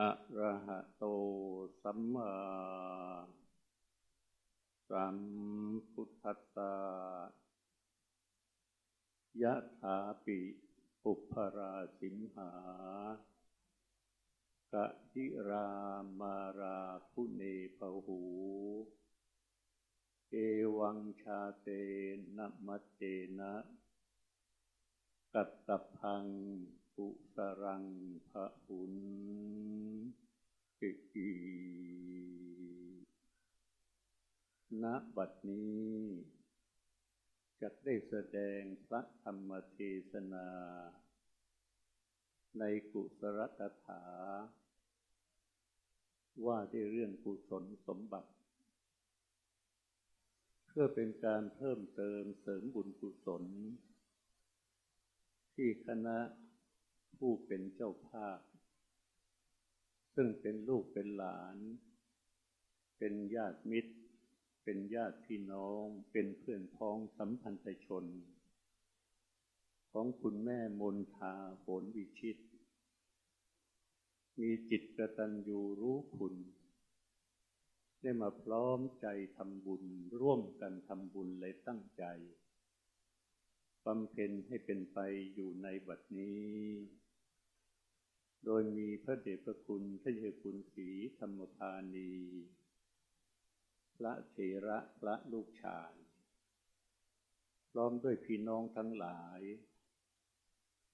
อะระหะโตสัมมาสัมพุทธัสสะยะถาปิปุพราสิมหากะจิรามาราคุเนภหู เอวังชาเตนะมัจเจนะ กัตตพัง ปุสรังพะหุนกิกีณบัดนี้จะได้แสดงพระธรรมเทศนา ในกุศลกถา ว่าด้วยเรื่องกุศลสมบัติ เพื่อเป็นการเพิ่มเติมเสริมบุญกุศล ที่คณะ ผู้เป็นเจ้าภาพ ซึ่งเป็นลูกเป็นหลาน เป็นญาติมิตร เป็นญาติพี่น้อง เป็นเพื่อนพ้องสัมพันธชน ของคุณแม่มนทาโหนวิชิต มีจิตกตัญญูรู้คุณได้มาพร้อมใจทำบุญ ร่วมกันทำบุญเลยตั้งใจบำเพ็ญให้เป็นไปอยู่ในบัดนี้ โดยมีพระเดชพระคุณพระเยคุณศรีธรรมพานี พระเถระพระลูกชายพร้อมด้วยพี่น้องทั้งหลาย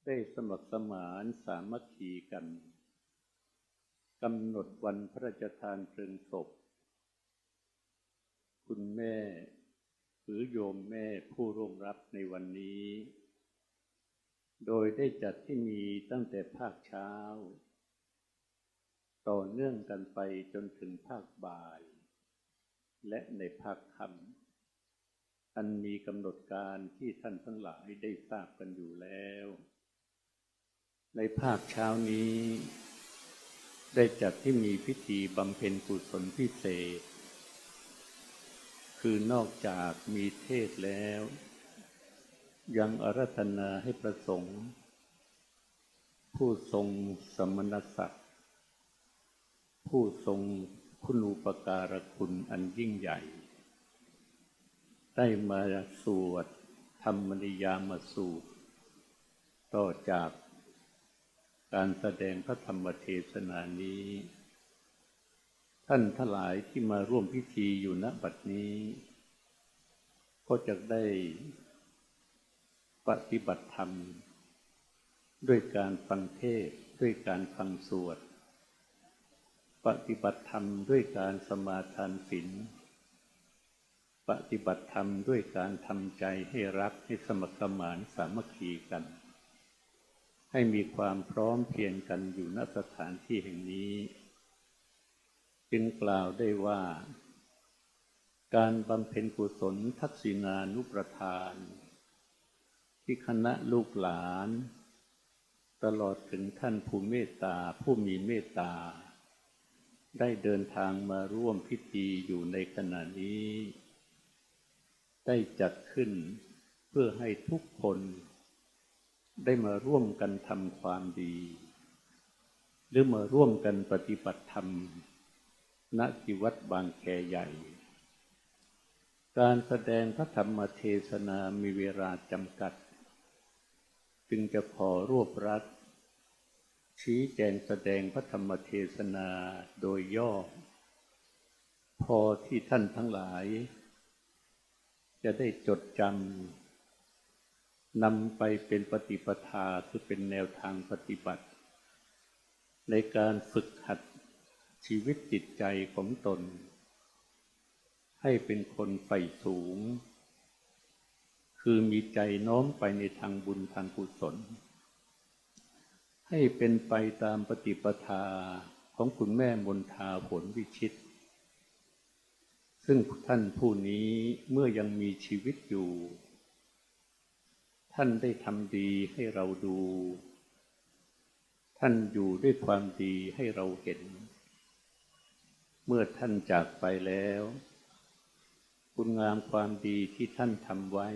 ได้สมัครสมานสามัคคีกันกำหนดวันพระราชทานเพลิงศพ คุณแม่ หรือโยมแม่ผู้ร่วมรับในวันนี้ โดยได้จัดที่มีตั้งแต่ภาคเช้า ต่อเนื่องกันไปจนถึงภาคบ่าย และในภาคค่ำอันมีกำหนดการที่ท่านทั้งหลายได้ทราบกันอยู่แล้ว ในภาคเช้านี้ ได้จัดที่มีพิธีบำเพ็ญกุศลพิเศษ คือนอกจากมีเทศแล้ว ยังอารัธนาให้ประสงค์ ผู้ทรงสมณศักดิ์ผู้ทรงคุณูปการคุณอันยิ่งใหญ่ ได้มาสวดธรรมนิยามสูตร ต่อจากการแสดงพระธรรมเทศนานี้ ท่านทั้งหลายที่มาร่วมพิธีอยู่ณบัดนี้ ก็จะได้ ปฏิบัติธรรม ด้วยการฟังเทศด้วยการฟังสวด ปฏิบัติธรรมด้วยการสมาทานศีลปฏิบัติธรรมด้วยการทำใจให้รักให้สมัครสมานสามัคคีกัน ให้มีความพร้อมเพรียงกันอยู่ณสถานที่แห่งนี้ จึงกล่าวได้ว่า การบำเพ็ญกุศลทักษิณานุประทาน ที่คณะลูกหลาน ตลอดถึงท่านผู้เมตตาผู้มีเมตตา ได้เดินทางมาร่วมพิธีอยู่ในขณะนี้ ได้จัดขึ้นเพื่อให้ทุกคน ได้มาร่วมกันทำความดี หรือมาร่วมกันปฏิบัติธรรมณที่วัดบางแคใหญ่ การแสดงพระธรรมเทศนามีเวลาจำกัด จึงจะขอรวบรัดชี้แจงแสดงพระธรรมเทศนาโดยย่อ พอที่ท่านทั้งหลาย จะได้จดจำนำไปเป็นปฏิปทาคือเป็นแนวทางปฏิบัติ ในการฝึกหัดชีวิตจิตใจของตน ให้เป็นคนใฝ่สูง คือมีใจโน้มไปในทางบุญทางกุศล ให้เป็นไปตามปฏิปทาของคุณแม่มนทาผลวิชิต ซึ่งท่านผู้นี้เมื่อยังมีชีวิตอยู่ ท่านได้ทำดีให้เราดู ท่านอยู่ด้วยความดีให้เราเห็น เมื่อท่านจากไปแล้ว คุณงามความดีที่ท่านทำไว้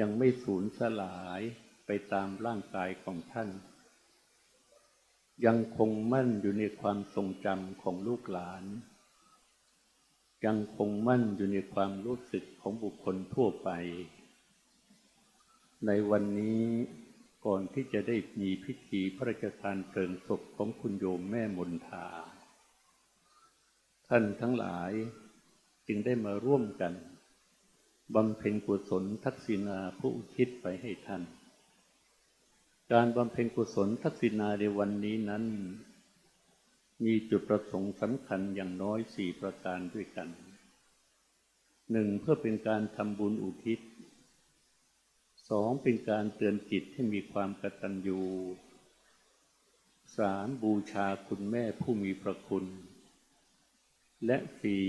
ยังไม่สูญสลายไปตามร่างกายของท่าน ยังคงมั่นอยู่ในความทรงจำของลูกหลาน ยังคงมั่นอยู่ในความรู้สึกของบุคคลทั่วไป ในวันนี้ก่อนที่จะได้มีพิธีพระราชทานเพลิงศพของคุณโยมแม่มนทา ท่านทั้งหลายจึงได้มาร่วมกัน บำเพ็ญกุศลทักษิณาผู้อุทิศไปให้ท่าน การบำเพ็ญกุศลทักษิณาในวันนี้นั้น มีจุดประสงค์สำคัญอย่างน้อยสี่ประการด้วยกันหนึ่งเพื่อเป็นการทำบุญอุทิศสองเป็นการเตือนจิตให้มีความกตัญญูสามบูชาคุณแม่ผู้มีพระคุณ และสี่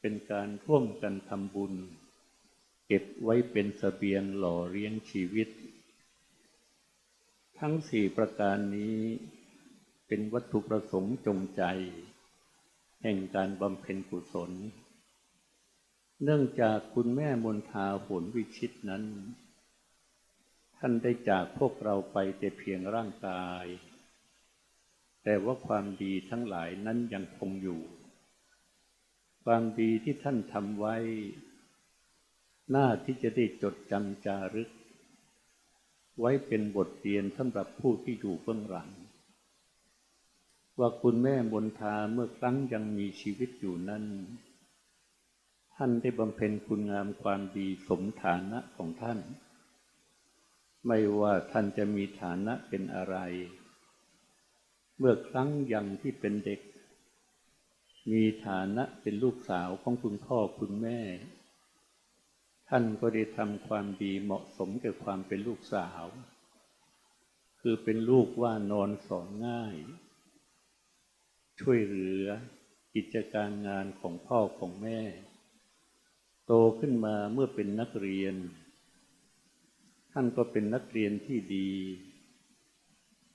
เป็นการร่วมกันทำบุญ เก็บไว้เป็นสเสบียงหล่อเลี้ยงชีวิต ทั้งสี่ประการนี้เป็นวัตถุประสงค์จงใจ แห่งการบำเพ็ญกุศล เนื่องจากคุณแม่มนทาผลวิชิตนั้น ท่านได้จากพวกเราไปแต่เพียงร่างกาย แต่ว่าความดีทั้งหลายนั้นยังคงอยู่ ความดีที่ท่านทำไว้ หน้าที่จะได้จดจำจารึก ไว้เป็นบทเรียนสำหรับผู้ที่อยู่เบื้องหลัง ว่าคุณแม่มนทาเมื่อครั้งยังมีชีวิตอยู่นั้น ท่านได้บำเพ็ญคุณงามความดีสมฐานะของท่าน ไม่ว่าท่านจะมีฐานะเป็นอะไร เมื่อครั้งยังที่เป็นเด็ก มีฐานะเป็นลูกสาวของคุณพ่อคุณแม่ ท่านก็ได้ทำความดีเหมาะสมกับความเป็นลูกสาว คือเป็นลูกว่านอนสอนง่าย ช่วยเหลือกิจการงานของพ่อของแม่ โตขึ้นมาเมื่อเป็นนักเรียน ท่านก็เป็นนักเรียนที่ดี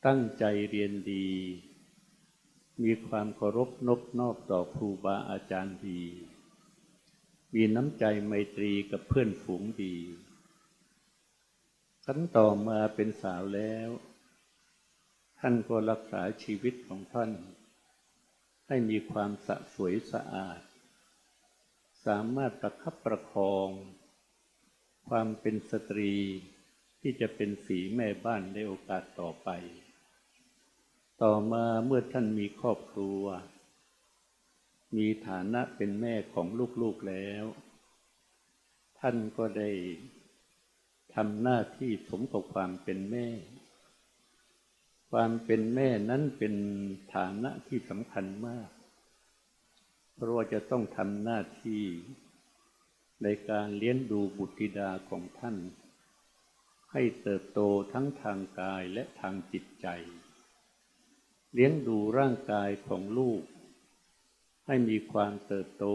ตั้งใจเรียนดี มีความเคารพนบนอบต่อครูบาอาจารย์ดี มีน้ำใจไมตรีกับเพื่อนฝูงดีขั้นต่อมาเป็นสาวแล้ว ท่านก็รักษาชีวิตของท่าน ให้มีความสะสวยสะอาด สามารถประคับประคอง ความเป็นสตรีที่จะเป็นสีแม่บ้านในโอกาสต่อไป ต่อมาเมื่อท่านมีครอบครัว มีฐานะเป็นแม่ของลูกๆแล้ว ท่านก็ได้ทำหน้าที่สมกับความเป็นแม่ ความเป็นแม่นั้นเป็นฐานะที่สำคัญมาก เพราะว่าจะต้องทำหน้าที่ในการเลี้ยงดูบุตรธิดาของท่าน ให้เติบโตทั้งทางกายและทางจิตใจ เลี้ยงดูร่างกายของลูก ให้มีความเติบโต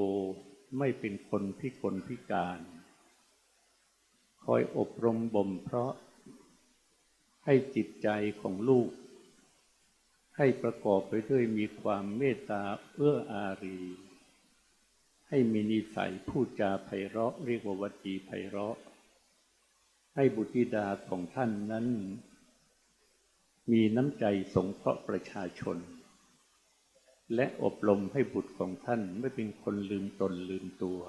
ไม่เป็นคนพิกลพิการ คอยอบรมบ่มเพราะ ให้จิตใจของลูก ให้ประกอบไปด้วยมีความเมตตาเอื้ออารี ให้มีนิสัยพูดจาไพเราะเรียกว่าวจีไพเราะ ให้บุตรธิดาของท่านนั้น มีน้ำใจสงเคราะห์ประชาชน และอบรมให้บุตรของท่านไม่เป็นคนลืมตนลืมตัว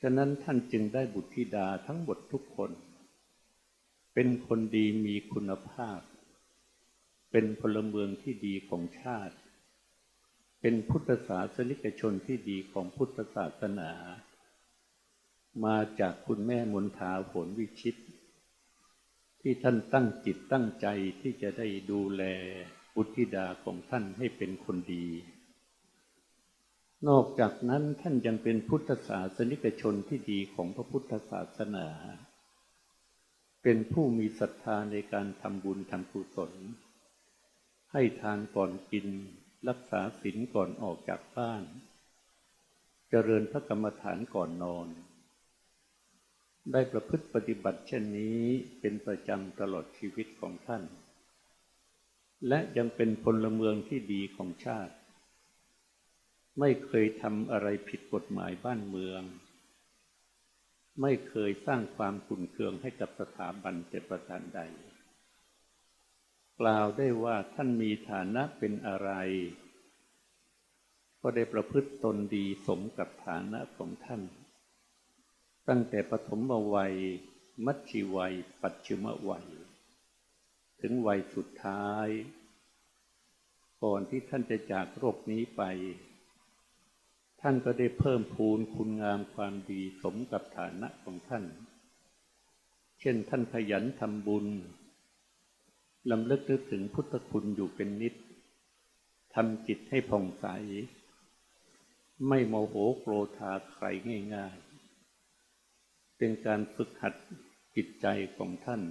ฉะนั้นท่านจึงได้บุตรธิดาทั้งหมดทุกคน เป็นคนดีมีคุณภาพ เป็นพลเมืองที่ดีของชาติ เป็นพุทธศาสนิกชนที่ดีของพุทธศาสนา มาจากคุณแม่มนทาผลวิชิต ที่ท่านตั้งจิตตั้งใจที่จะได้ดูแล บุตรธิดาของท่านให้เป็นคนดี นอกจากนั้นท่านยังเป็นพุทธศาสนิกชนที่ดีของพระพุทธศาสนา เป็นผู้มีศรัทธาในการทำบุญทำกุศล ให้ทานก่อนกิน รักษาศีลก่อนออกจากบ้าน เจริญพระกรรมฐานก่อนนอนได้ประพฤติปฏิบัติเช่นนี้เป็นประจำตลอดชีวิตของท่าน และยังเป็นพลเมืองที่ดีของชาติ ไม่เคยทำอะไรผิดกฎหมายบ้านเมือง ไม่เคยสร้างความขุ่นเคืองให้กับสถาบันแต่ประการใด กล่าวได้ว่าท่านมีฐานะเป็นอะไร ก็ได้ประพฤติตนดีสมกับฐานะของท่าน ตั้งแต่ปฐมวัย มัชชิวัย ปัจฉิมวัย ถึงวัยสุดท้าย ก่อนที่ท่านจะจากโลกนี้ไป ท่านก็ได้เพิ่มพูนคุณงามความดีสมกับฐานะของท่าน เช่นท่านขยันทำบุญลำลึกนึกถึงพุทธคุณอยู่เป็นนิดทำจิตให้ผ่องใส ไม่โมโหโกรธาใครง่ายๆ เป็นการฝึกหัดจิตใจของท่าน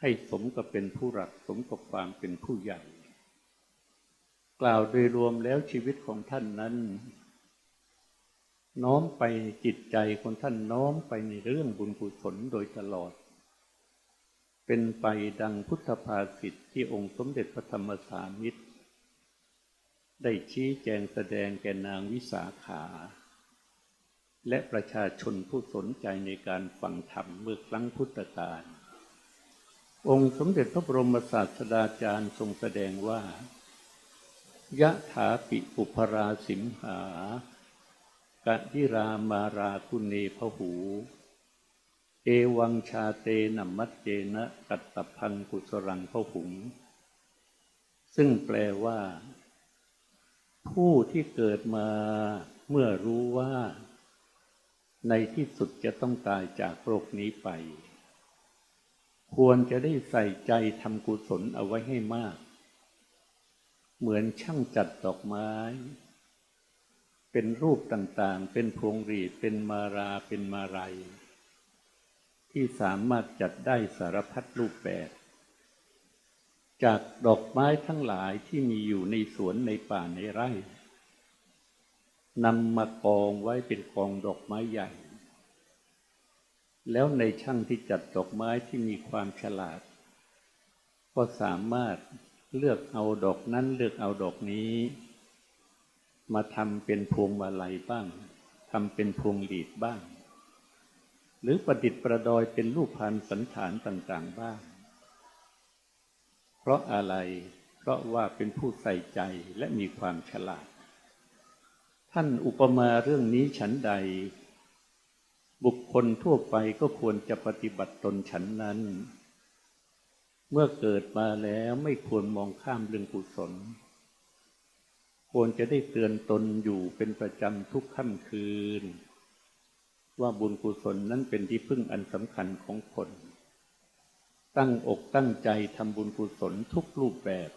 ให้สมกับเป็นผู้หลักสมกับความเป็นผู้ใหญ่ กล่าวโดยรวมแล้วชีวิตของท่านนั้น น้อมไปจิตใจของท่านน้อมไปในเรื่องบุญกุศลโดยตลอด เป็นไปดังพุทธภาษิตที่องค์สมเด็จพระธรรมสามิตร ได้ชี้แจงแสดงแก่นางวิสาขา และประชาชนผู้สนใจในการฟังธรรมเมื่อครั้งพุทธกาล องค์สมเด็จพระบรมศาสดาจารย์ทรงแสดงว่ายะถาปิปุพราสิมหากะยิรามาราคุณเนพหู เอวังชาเตนัมมัจเจนะกัตตพังกุสรังพหุง ซึ่งแปลว่า ผู้ที่เกิดมาเมื่อรู้ว่า ในที่สุดจะต้องตายจากโลกนี้ไป ควรจะได้ใส่ใจทำกุศลเอาไว้ให้มาก เหมือนช่างจัดดอกไม้ เป็นรูปต่างๆ เป็นพวงหรีดเป็นมาราเป็นมาลัยที่สามารถจัดได้สารพัดรูปแบบ จากดอกไม้ทั้งหลายที่มีอยู่ในสวนในป่าในไร่นำมากองไว้เป็นกองดอกไม้ใหญ่ แล้วในช่างที่จัดดอกไม้ที่มีความฉลาด ก็สามารถเลือกเอาดอกนั้นเลือกเอาดอกนี้ มาทำเป็นพวงมาลัยบ้างทำเป็นพวงหลีดบ้าง หรือประดิษฐ์ประดอยเป็นรูปพันสันฐานต่างๆบ้าง เพราะอะไร เพราะว่าเป็นผู้ใส่ใจและมีความฉลาด ท่านอุปมาเรื่องนี้ฉันใด บุคคลทั่วไปก็ควรจะปฏิบัติตนฉันนั้น เมื่อเกิดมาแล้วไม่ควรมองข้ามเรื่องกุศล ควรจะได้เตือนตนอยู่เป็นประจำทุกค่ำคืน ว่าบุญกุศลนั้นเป็นที่พึ่งอันสำคัญของคน ตั้งอกตั้งใจทำบุญกุศลทุกรูปแบบ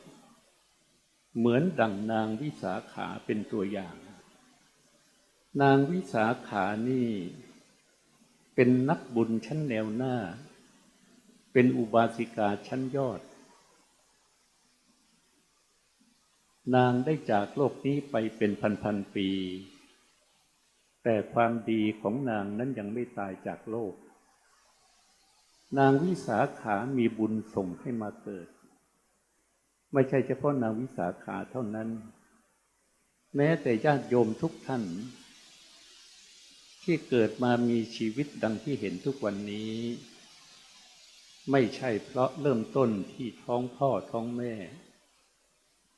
เหมือนดั่งนางวิสาขาเป็นตัวอย่าง นางวิสาขานี่ เป็นนักบุญชั้นแนวหน้า เป็นอุบาสิกาชั้นยอด นางได้จากโลกนี้ไปเป็นพันๆปี แต่ความดีของนางนั้นยังไม่ตายจากโลก นางวิสาขามีบุญส่งให้มาเกิด ไม่ใช่เฉพาะนางวิสาขาเท่านั้น แม้แต่ญาติโยมทุกท่าน ที่เกิดมามีชีวิตดังที่เห็นทุกวันนี้ ไม่ใช่เพราะเริ่มต้นที่ท้องพ่อท้องแม่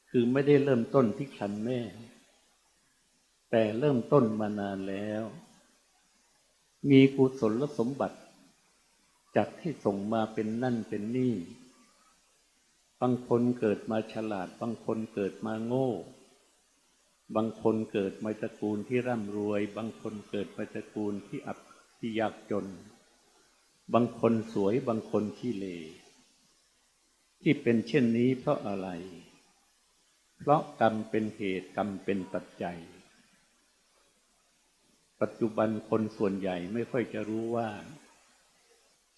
คือไม่ได้เริ่มต้นที่ครันแม่ แต่เริ่มต้นมานานแล้ว มีกุศลสมบัติจัดให้ส่งมาเป็นนั่นเป็นนี่ บางคนเกิดมาฉลาด บางคนเกิดมาโง่ บางคนเกิดมาตระกูลที่ร่ำรวย บางคนเกิดมาตระกูลที่อับที่ยากจน บางคนสวยบางคนขี้เลที่เป็นเช่นนี้เพราะอะไร เพราะกรรมเป็นเหตุกรรมเป็นปัจจัย ปัจจุบันคนส่วนใหญ่ไม่ค่อยจะรู้ว่า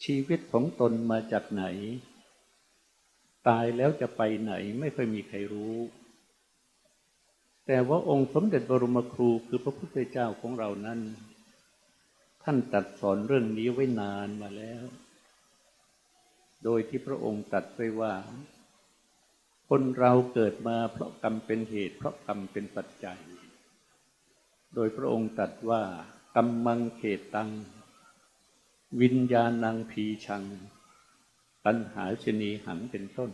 ชีวิตของตนมาจากไหน ตายแล้วจะไปไหนไม่ค่อยมีใครรู้ แต่ว่าองค์สมเด็จบรมครูคือพระพุทธเจ้าของเรานั้น ท่านตัดสอนเรื่องนี้ไว้นานมาแล้ว โดยที่พระองค์ตัดไว้ว่า คนเราเกิดมาเพราะกรรมเป็นเหตุ เพราะกรรมเป็นปัจจัย โดยพระองค์ตรัสว่ากรรมังเขตตัง วิญญาณังพีชัง ปัญหาชนีหังเป็นต้น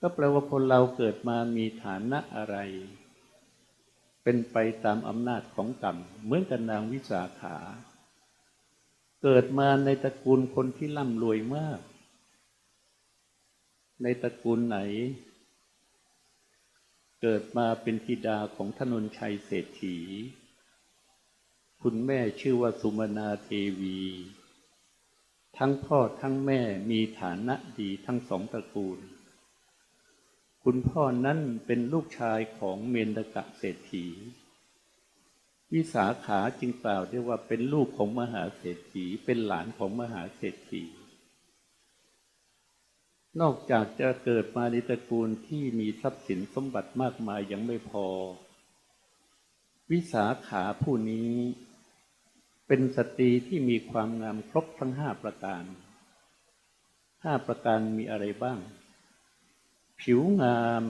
ก็แปลว่าคนเราเกิดมามีฐานะอะไร เป็นไปตามอำนาจของกรรมเหมือนกับนางวิสาขา เกิดมาในตระกูลคนที่ร่ำรวยมาก ในตระกูลไหน เกิดมาเป็นธิดาของธนนชัยเศรษฐี คุณแม่ชื่อว่าสุมนาเทวี ทั้งพ่อทั้งแม่มีฐานะดีทั้งสองตระกูล คุณพ่อนั้นเป็นลูกชายของเมนกะเศรษฐี วิสาขาจึงกล่าวได้ว่าเป็นลูกของมหาเศรษฐี เป็นหลานของมหาเศรษฐี นอกจากจะเกิดมาในตระกูลที่มีทรัพย์สินสมบัติมากมายยังไม่พอ วิสาขาผู้นี้เป็นสตรีที่มีความงามครบทั้งห้าประการห้าประการมีอะไรบ้าง ผิวงาม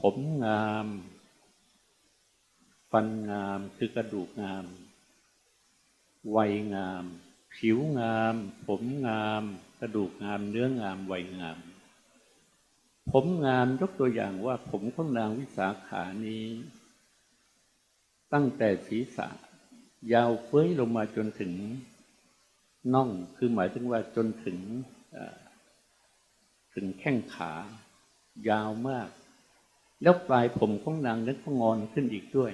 ผมงาม ฟันงามคือกระดูกงาม วัยงาม ผิวงาม ผมงาม กระดูกงาม เนื้องาม วัยงาม ผมงามยกตัวอย่างว่า ผมของนางวิสาขานี้ ตั้งแต่ศีรษะ ยาวเฟ้ยลงมาจนถึงน่องคือหมายถึงว่าจนถึงถึงแข้งขา ยาวมาก แล้วปลายผมของนางนั้นก็งอนขึ้นอีกด้วย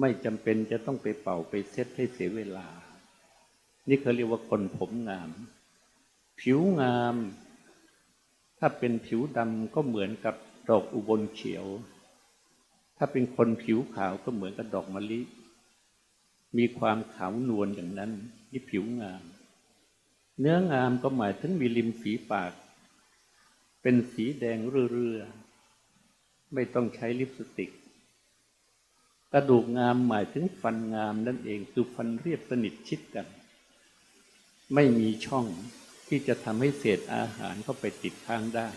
ไม่จำเป็นจะต้องไปเป่าไปเซ็ตให้เสียเวลา นี่เขาเรียกว่าคนผมงาม ผิวงาม ถ้าเป็นผิวดำก็เหมือนกับดอกอุบลเขียว ถ้าเป็นคนผิวขาวก็เหมือนกับดอกมะลิ มีความขาวนวลอย่างนั้น นี่ผิวงาม เนื้องามก็หมายถึงมีริมฝีปาก เป็นสีแดงเรื่อๆไม่ต้องใช้ลิปสติก กระดูกงามหมายถึงฟันงามนั่นเองคือฟันเรียบสนิทชิดกัน ไม่มีช่องที่จะทำให้เศษอาหารเข้าไปติดค้างได้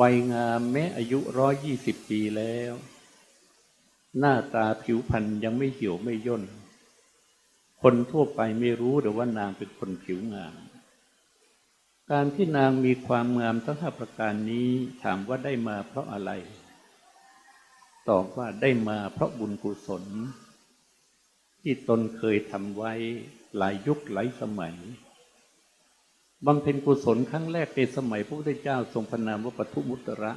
วัยงามแม้อายุร้อยยี่สิบปีแล้ว หน้าตาผิวพรรณยังไม่เหี่ยวไม่ย่น คนทั่วไปไม่รู้หรือว่านางเป็นคนผิวงาม การที่นางมีความงามทั้งห้าประการนี้ถามว่าได้มาเพราะอะไร ตอบว่าได้มาเพราะบุญกุศล ที่ตนเคยทำไว้หลายยุคหลายสมัยบำเพ็ญกุศลครั้งแรกในสมัยพระพุทธเจ้าทรงพนามว่าปทุมุตระ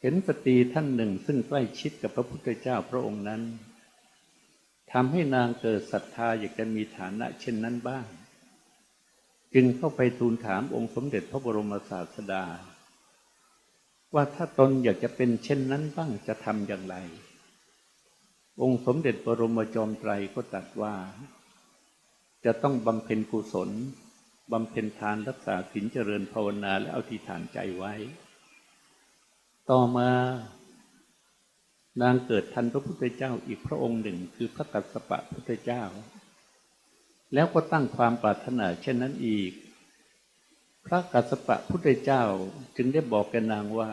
เห็นสตรีท่านหนึ่งซึ่งใกล้ชิดกับพระพุทธเจ้าพระองค์นั้นทำให้นางเกิดศรัทธาอยากจะมีฐานะเช่นนั้นบ้าง จึงเข้าไปทูลถามองค์สมเด็จพระบรมศาสดา ว่าถ้าตนอยากจะเป็นเช่นนั้นบ้างจะทำอย่างไร องค์สมเด็จบรมจอมไตรก็ตรัสว่า จะต้องบำเพ็ญกุศลบำเพ็ญทานรักษาศีลเจริญภาวนาและเอาที่ฐานใจไว้ ต่อมานางเกิดทันพระพุทธเจ้าอีกพระองค์หนึ่งคือพระกัสสปะพุทธเจ้า แล้วก็ตั้งความปรารถนาเช่นนั้นอีก พระกัสสปะพุทธเจ้าจึงได้บอกแกนางว่า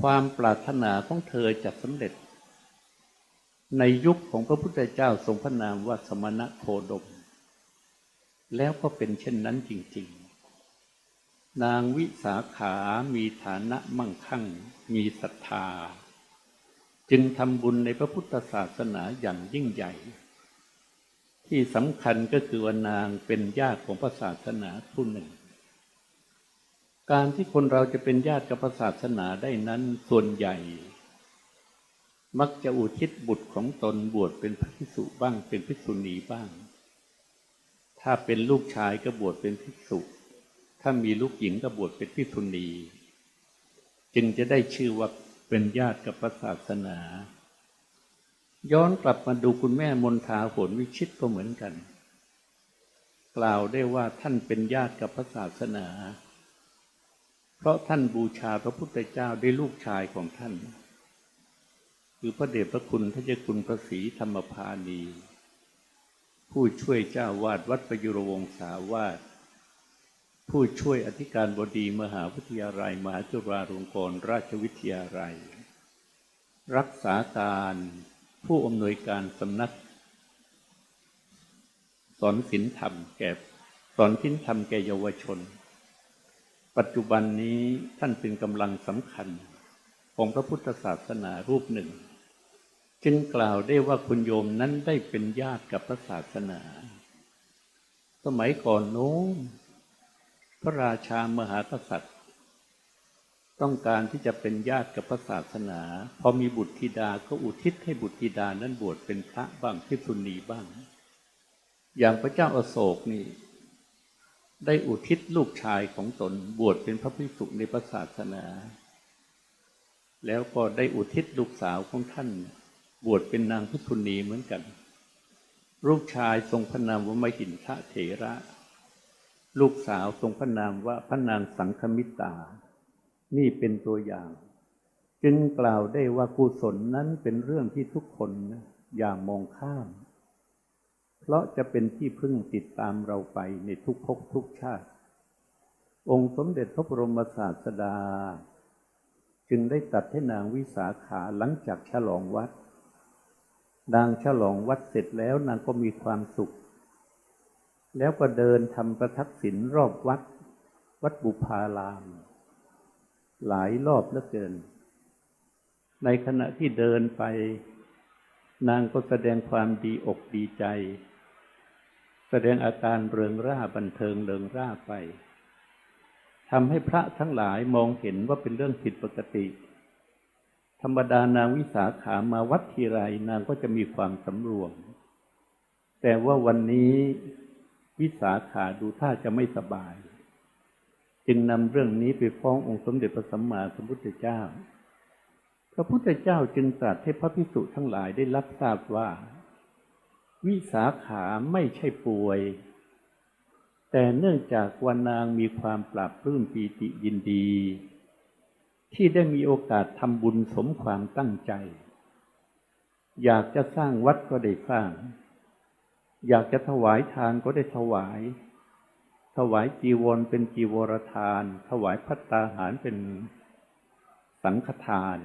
ความปรารถนาของเธอจะสำเร็จ ในยุคของพระพุทธเจ้าทรงพระนามว่าสมณะโคดม แล้วก็เป็นเช่นนั้นจริง ๆ นางวิสาขามีฐานะมั่งคั่ง มีศรัทธา จึงทำบุญในพระพุทธศาสนาอย่างยิ่งใหญ่ ที่สำคัญก็คือว่านางเป็นญาติของพระศาสนาผู้หนึ่ง การที่คนเราจะเป็นญาติกับพระศาสนาได้นั้นส่วนใหญ่ มักจะอุทิศบุตรของตนบวชเป็นพระภิกษุบ้างเป็นภิกษุณีบ้าง ถ้าเป็นลูกชายก็บวชเป็นภิกษุ ถ้ามีลูกหญิงก็บวชเป็นภิกษุณี จึงจะได้ชื่อว่าเป็นญาติกับพระศาสนา ย้อนกลับมาดูคุณแม่มนทาโหนวิชิตก็เหมือนกัน กล่าวได้ว่าท่านเป็นญาติกับพระศาสนา เพราะท่านบูชาพระพุทธเจ้าด้วยลูกชายของท่าน คือพระเดชพระคุณทเจ้าคุณพระศรีธรรมพานี ผู้ช่วยเจ้าวาดวัดประยุรวงศาวาสผู้ช่วยอธิการบดีมหาวิทยาลัย มหาจุฬาลงกรณราชวิทยาลัย รักษาการ ผู้อำนวยการสำนัก สอนศิลธรรมแก่สอนศิลธรรมแก่เยาวชน ปัจจุบันนี้ท่านเป็นกำลังสำคัญของพระพุทธศาสนารูปหนึ่ง จึงกล่าวได้ว่าคุณโยมนั้นได้เป็นญาติกับพระศาสนา สมัยก่อนโน้นพระราชามหากษัตริย์ ต้องการที่จะเป็นญาติกับพระศาสนา พอมีบุตรธิดาก็อุทิศให้บุตรธิดานั้นบวชเป็นพระบ้างพิสุณีบ้าง อย่างพระเจ้าอาโศกนี่ ได้อุทิศลูกชายของตนบวชเป็นพระภิกษุในพระศาสนา แล้วก็ได้อุทิศลูกสาวของท่าน บวชเป็นนางพิสุณีเหมือนกัน ลูกชายทรงพระนามว่ามหินทะเถระ ลูกสาวทรงพระนามว่าพระนางสังคมิตา นี่เป็นตัวอย่าง จึงกล่าวได้ว่ากุศลนั้นเป็นเรื่องที่ทุกคนนะอย่ามองข้าม เพราะจะเป็นที่พึ่งติดตามเราไปในทุกภพทุกชาติ องค์สมเด็จพระบรมศาสดา จึงได้ตัดให้นางวิสาขาหลังจากฉลองวัด นางฉลองวัดเสร็จแล้วนางก็มีความสุข แล้วก็เดินทำประทักษิณรอบวัด วัดบุพาราม หลายรอบเหลือเกิน ในขณะที่เดินไป นางก็แสดงความดีอกดีใจ แสดงอาการเริงร่าบันเทิงเริงร่าไปทำให้พระทั้งหลายมองเห็นว่าเป็นเรื่องผิดปกติ ธรรมดานางวิสาขามาวัดทีไรนางก็จะมีความสำรวม แต่ว่าวันนี้วิสาขาดูท่าจะไม่สบาย จึงนำเรื่องนี้ไปฟ้ององค์สมเด็จพระสัมมาสัมพุทธเจ้า พระพุทธเจ้าจึงตรัสให้พระภิกษุทั้งหลายได้รับทราบว่า วิสาขาไม่ใช่ป่วย แต่เนื่องจากวันนางมีความปราบปลื้มปีติยินดี ที่ได้มีโอกาสทำบุญสมความตั้งใจ อยากจะสร้างวัดก็ได้สร้าง อยากจะถวายทานก็ได้ถวาย ถวายจีวรเป็นจีวรทาน ถวายพัตตาหารเป็นสังฆทาน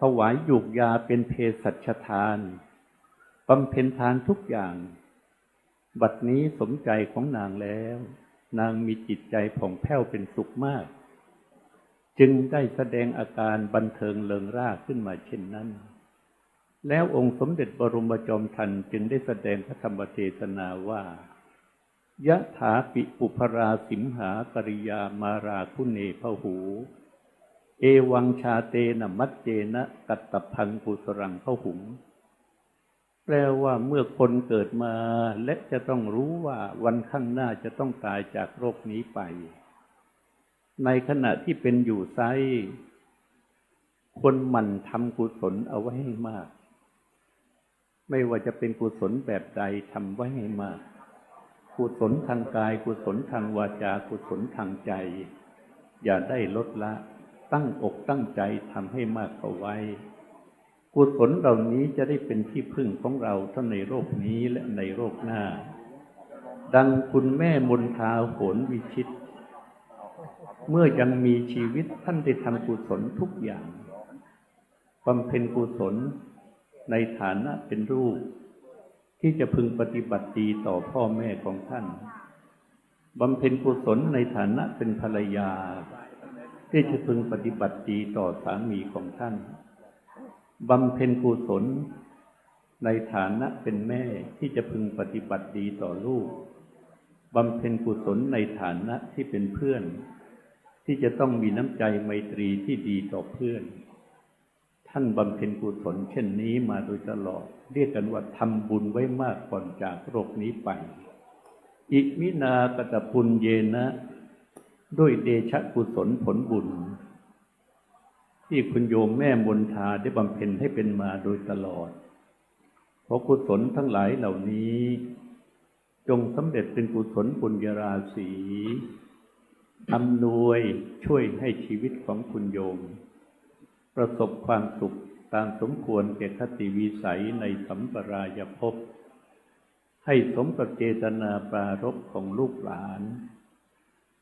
ถวายยุกยาเป็นเพศสัชทานบำเพ็ญทานทุกอย่าง บัดนี้สมใจของนางแล้ว นางมีจิตใจผ่องแผ้วเป็นสุขมาก จึงได้แสดงอาการบันเทิงเลิงร่าขึ้นมาเช่นนั้น แล้วองค์สมเด็จบรมจอมทันจึงได้แสดงพระธรรมเทศนาว่า ยะถาปิปุพราสิมหากริยามาราคุเนพหู เอวังชาเตนะมัจเจนะกัตตพังกุสรังพหุง แปลว่าเมื่อคนเกิดมา และจะต้องรู้ว่าวันข้างหน้าจะต้องตายจากโรคนี้ไป ในขณะที่เป็นอยู่ไซคนหมั่นทำกุศลเอาไว้ให้มาก ไม่ว่าจะเป็นกุศลแบบใดทำไว้ให้มาก กุศลทางกายกุศลทางวาจากุศลทางใจ อย่าได้ลดละ ตั้งอกตั้งใจทำให้มากเอาไว้ กุศลเหล่านี้จะได้เป็นที่พึ่งของเราทั้งในโลกนี้และในโลกหน้า ดังคุณแม่มนทาโหนวิชิต เมื่อยังมีชีวิตท่านได้ทำกุศลทุกอย่างบำเพ็ญกุศลในฐานะเป็นรูป ที่จะพึงปฏิบัติดีต่อพ่อแม่ของท่านบำเพ็ญกุศลในฐานะเป็นภรรยา ที่จะพึงปฏิบัติดีต่อสามีของท่านบำเพ็ญกุศลในฐานะเป็นแม่ที่จะพึงปฏิบัติดีต่อลูกบำเพ็ญกุศลในฐานะที่เป็นเพื่อน ที่จะต้องมีน้ำใจไมตรีที่ดีต่อเพื่อน ท่านบำเพ็ญกุศลเช่นนี้มาโดยตลอด เรียกกันว่าทำบุญไว้มากก่อนจากโรคนี้ไป อิมินากตปุญเยนะ ด้วยเดชะกุศลผลบุญ ที่คุณโยมแม่มนทาได้บำเพ็ญให้เป็นมาโดยตลอด เพราะกุศลทั้งหลายเหล่านี้ จงสำเร็จเป็นกุศลปุญญาราศีอำนวยช่วยให้ชีวิตของคุณโยม ประสบความสุขตามสมควรแก่คติวิสัยในสัมปรายภพ ให้สมกับเจตนาปรารภของลูกหลาน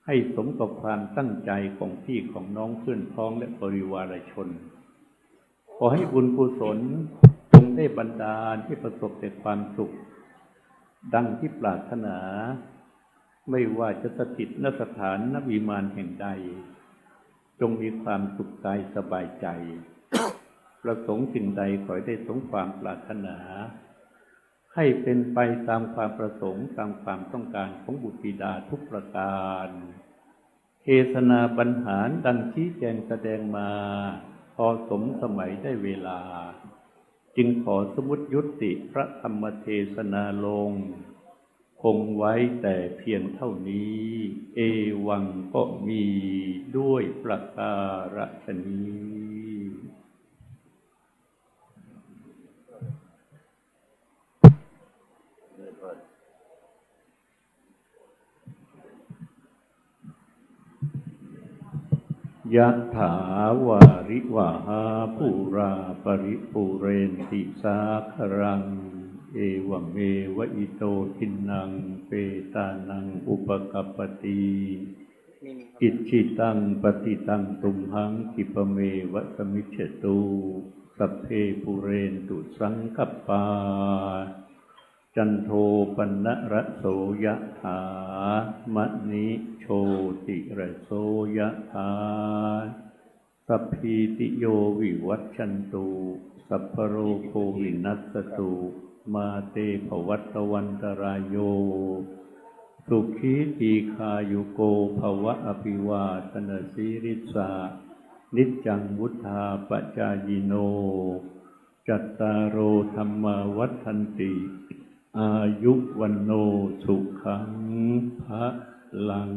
ให้สมกับความตั้งใจของพี่ของน้องเพื่อนพ้องและบริวารชน ขอให้บุญกุศลจงได้บรรดาลที่ประสบแต่ความสุข ดังที่ปรารถนา ไม่ว่าจะสถิตนสถานนวิมานแห่งใด จงมีความสุขกายสบายใจ ประสงค์สิ่งใดขอได้สมความปรารถนา ให้เป็นไปตามความประสงค์ตามความต้องการของบุตรบิดาทุกประการเทศนาบรรหารดังชี้แจงแสดงมา พอสมสมัยได้เวลา จึงขอสมุติยุติพระธรรมเทศนาลง คงไว้แต่เพียงเท่านี้ เอวังก็มีด้วยประการฉนี้ยะถาวาริวาหาปูราปริปูเรนติสาครัง เอวเมวะอิโตทินังเปตานังอุปกัปปติอิจิตังปฏิตังตุมหังกิปะเมวะสมิจฉตุสัพเพปุเรนตุสังกปปา จันโทปนะระโสยะถามะนิโชติระโสยะถาสัพพีติโยวิวัชชันตุสัพพโรโควินัสสตุ มาเตภวัตวันตรายโย สุขีตีคายุโกภวะอภิวาทนสีริสานิจังวุธาปจายโน จัตตารโอธรรมวัฏันติ อายุวันโนสุขังพระลัง